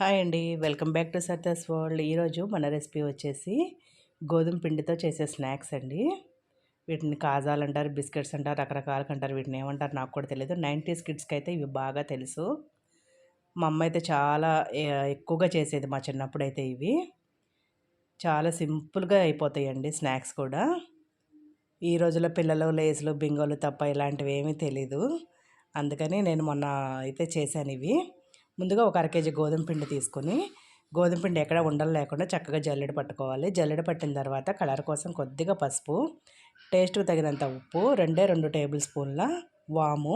Hi అండి. Welcome back to Satya's world. ఈరోజు మన రెసిపీ వచ్చేసి గోధుమ పిండితో చేసే స్నాక్స్ అండి. వీటిని కాజాలు అంటారు బిస్కెట్స్ అంటారు రకరకాలుగా అంటారు. వీటిని ఏమంటారు నాకు కూడా తెలియదు నైంటీస్ కిడ్స్కి అయితే ఇవి బాగా తెలుసు. మా అమ్మ అయితే చాలా ఎక్కువగా చేసేది మా చిన్నప్పుడు అయితే ఇవి. చాలా సింపుల్గా అయిపోతాయండి స్నాక్స్ కూడా. ఈ రోజుల్లో పిల్లలు లేసులు బింగోలు తప్ప ఇలాంటివి ఏమీ తెలీదు. అందుకని నేను మొన్న అయితే చేశాను ఇవి. ముందుగా ఒక అర కేజీ గోధుమ పిండి తీసుకొని గోధుమ పిండి ఎక్కడ ఉండలు లేకుండా చక్కగా జల్లెడ పట్టుకోవాలి. జల్లెడ పట్టిన తర్వాత కలర్ కోసం కొద్దిగా పసుపు టేస్ట్కి తగినంత ఉప్పు రెండే రెండు టేబుల్ స్పూన్ల వాము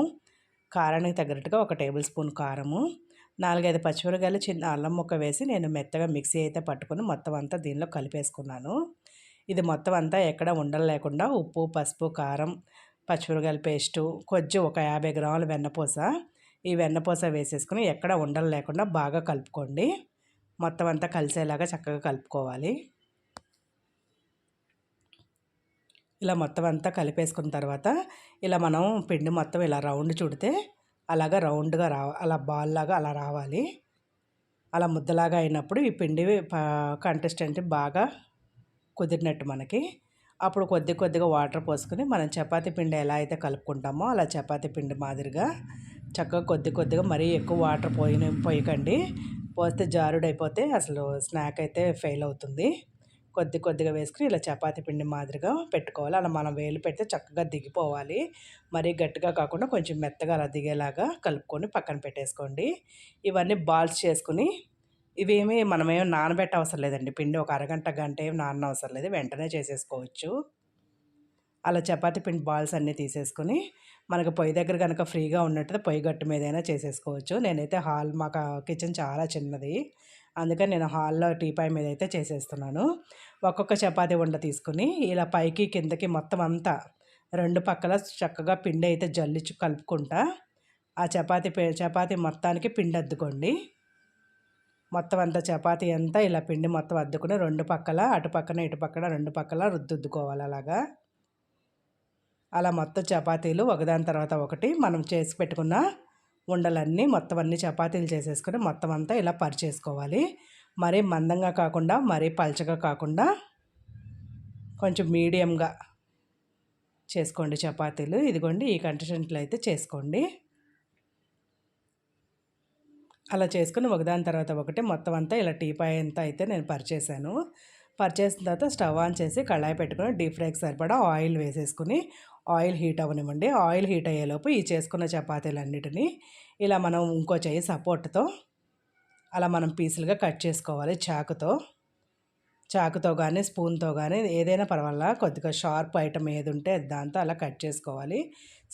కారానికి తగ్గట్టుగా ఒక టేబుల్ స్పూన్ కారము నాలుగైదు పచ్చిమిరకాయలు చిన్న అల్లం ముక్క వేసి నేను మెత్తగా మిక్సీ అయితే పట్టుకొని మొత్తం అంతా దీనిలో కలిపేసుకున్నాను. ఇది మొత్తం అంతా ఎక్కడ ఉండలు లేకుండా ఉప్పు పసుపు కారం పచ్చిమిరకాయల పేస్టు కొంచెం ఒక యాభై గ్రాముల వెన్నపూస ఈ వెన్నపూస వేసేసుకుని ఎక్కడ ఉండలు లేకుండా బాగా కలుపుకోండి. మొత్తం అంతా కలిసేలాగా చక్కగా కలుపుకోవాలి. ఇలా మొత్తం అంతా కలిపేసుకున్న తర్వాత ఇలా మనం పిండి మొత్తం ఇలా రౌండ్ చుడితే అలాగా రౌండ్గా రా అలా బాల్ లాగా అలా రావాలి. అలా ముద్దలాగా అయినప్పుడు ఈ పిండి కంటెస్టెంట్ బాగా కుదిరినట్టు మనకి. అప్పుడు కొద్ది కొద్దిగా వాటర్ పోసుకొని మనం చపాతీ పిండి ఎలా అయితే కలుపుకుంటామో అలా చపాతీ పిండి మాదిరిగా చక్కగా కొద్ది కొద్దిగా మరీ ఎక్కువ వాటర్ పోయిన పోయకండి. పోస్తే జారుడైపోతే అసలు స్నాక్ అయితే ఫెయిల్ అవుతుంది. కొద్ది కొద్దిగా వేసుకుని ఇలా చపాతీ పిండి మాదిరిగా పెట్టుకోవాలి. అలా మనం వేలు పెడితే చక్కగా దిగిపోవాలి. మరీ గట్టిగా కాకుండా కొంచెం మెత్తగా అలా దిగేలాగా కలుపుకొని పక్కన పెట్టేసుకోండి. ఇవన్నీ బాల్స్ చేసుకుని ఇవేమి మనమేం నానబెట్ట అవసరం లేదండి. పిండి ఒక అరగంట గంట ఏం నాన్న అవసరం లేదు. వెంటనే చేసేసుకోవచ్చు. అలా చపాతీ పిండి బాల్స్ అన్నీ తీసేసుకొని మనకు పొయ్యి దగ్గర కనుక ఫ్రీగా ఉన్నట్టు పొయ్యి గట్టు మీదైనా చేసేసుకోవచ్చు. నేనైతే హాల్ మాకు కిచెన్ చాలా చిన్నది. అందుకని నేను హాల్లో టీపాయ్ మీద అయితే చేసేస్తున్నాను. ఒక్కొక్క చపాతీ ఉండ తీసుకుని ఇలా పైకి కిందకి మొత్తం అంతా రెండు పక్కల చక్కగా పిండి అయితే జల్లిచ్చు కలుపుకుంటా. ఆ చపాతీ చపాతీ మొత్తానికి పిండి అద్దుకోండి. మొత్తం అంతా చపాతీ అంతా ఇలా పిండి మొత్తం అద్దుకుని రెండు పక్కల అటు పక్కన ఇటు పక్కన రెండు పక్కల రుద్దుద్దుకోవాలి అలాగా. అలా మొత్తం చపాతీలు ఒకదాని తర్వాత ఒకటి మనం చేసి పెట్టుకున్న ఉండలన్నీ మొత్తం అన్ని చపాతీలు చేసేసుకొని మొత్తం అంతా ఇలా పరిచేసుకోవాలి. మరీ మందంగా కాకుండా మరీ పల్చగా కాకుండా కొంచెం మీడియంగా చేసుకోండి చపాతీలు. ఇదిగోండి ఈ కండిషన్లో అయితే చేసుకోండి. అలా చేసుకుని ఒకదాని తర్వాత ఒకటి మొత్తం అంతా ఇలా టీపాయ్ అంతా అయితే నేను పరిచేసాను పరిచేసిన తర్వాత స్టవ్ ఆన్ చేసి కళాయి పెట్టుకుని డీప్ ఫ్రైకి సరిపడా ఆయిల్ వేసేసుకుని ఆయిల్ హీట్ అవ్వనివ్వండి. ఆయిల్ హీట్ అయ్యేలోపు ఈ చేసుకున్న చపాతీలన్నిటినీ ఇలా మనం ఇంకో చేయి సపోర్ట్తో అలా మనం పీసులుగా కట్ చేసుకోవాలి చాకుతో. చాకుతో కానీ స్పూన్తో కానీ ఏదైనా పర్వాలా కొద్దిగా షార్ప్ ఐటమ్ ఏది ఉంటే దాంతో అలా కట్ చేసుకోవాలి.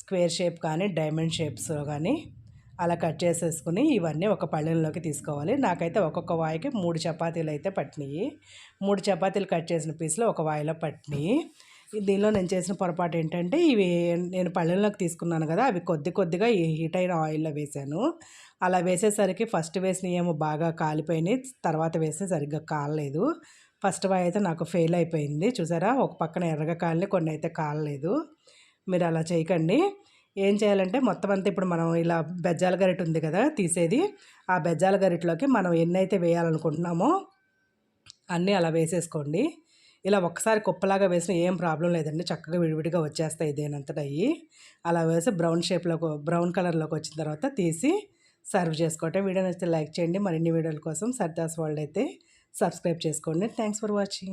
స్క్వేర్ షేప్ కానీ డైమండ్ షేప్స్లో కానీ అలా కట్ చేసేసుకుని ఇవన్నీ ఒక పళ్ళెంలోకి తీసుకోవాలి. నాకైతే ఒక్కొక్క వాయికి మూడు చపాతీలు అయితే పట్టినాయి మూడు చపాతీలు కట్ చేసిన పీసులు ఒక వాయిలో పట్టినాయి దీనిలో నేను చేసిన పొరపాటు ఏంటంటే ఇవి నేను పళ్ళెంలోకి తీసుకున్నాను కదా అవి కొద్ది కొద్దిగా ఈ హీట్ అయిన ఆయిల్లో వేసాను. అలా వేసేసరికి ఫస్ట్ వేసిన ఏమో బాగా కాలిపోయినాయి తర్వాత వేసిన సరిగ్గా కాలలేదు. ఫస్ట్ బాయ్ అయితే నాకు ఫెయిల్ అయిపోయింది. చూసారా? ఒక పక్కన ఎర్రగా కాలని కొన్ని అయితే కాలలేదు. మీరు అలా చేయకండి. ఏం చేయాలంటే మొత్తం అంతా ఇప్పుడు మనం ఇలా బెజ్జాల గరిట ఉంది కదా తీసేది. ఆ బెజ్జాల గరిటలోకి మనం ఎన్నైతే వేయాలనుకుంటున్నామో అన్నీ అలా వేసేసుకోండి. ఇలా ఒక్కసారి కుప్పలాగా వేసిన ఏం ప్రాబ్లం లేదండి. చక్కగా విడివిడిగా వచ్చేస్తాయి దేనంతట అయ్యి అలా వేసి బ్రౌన్ షేప్లోకి బ్రౌన్ కలర్లోకి వచ్చిన తర్వాత తీసి సర్వ్ చేసుకోవటం. వీడియో నచ్చితే లైక్ చేయండి. మరిన్ని వీడియోల కోసం సర్దాస్ వరల్డ్ అయితే సబ్స్క్రైబ్ చేసుకోండి. Thanks for watching.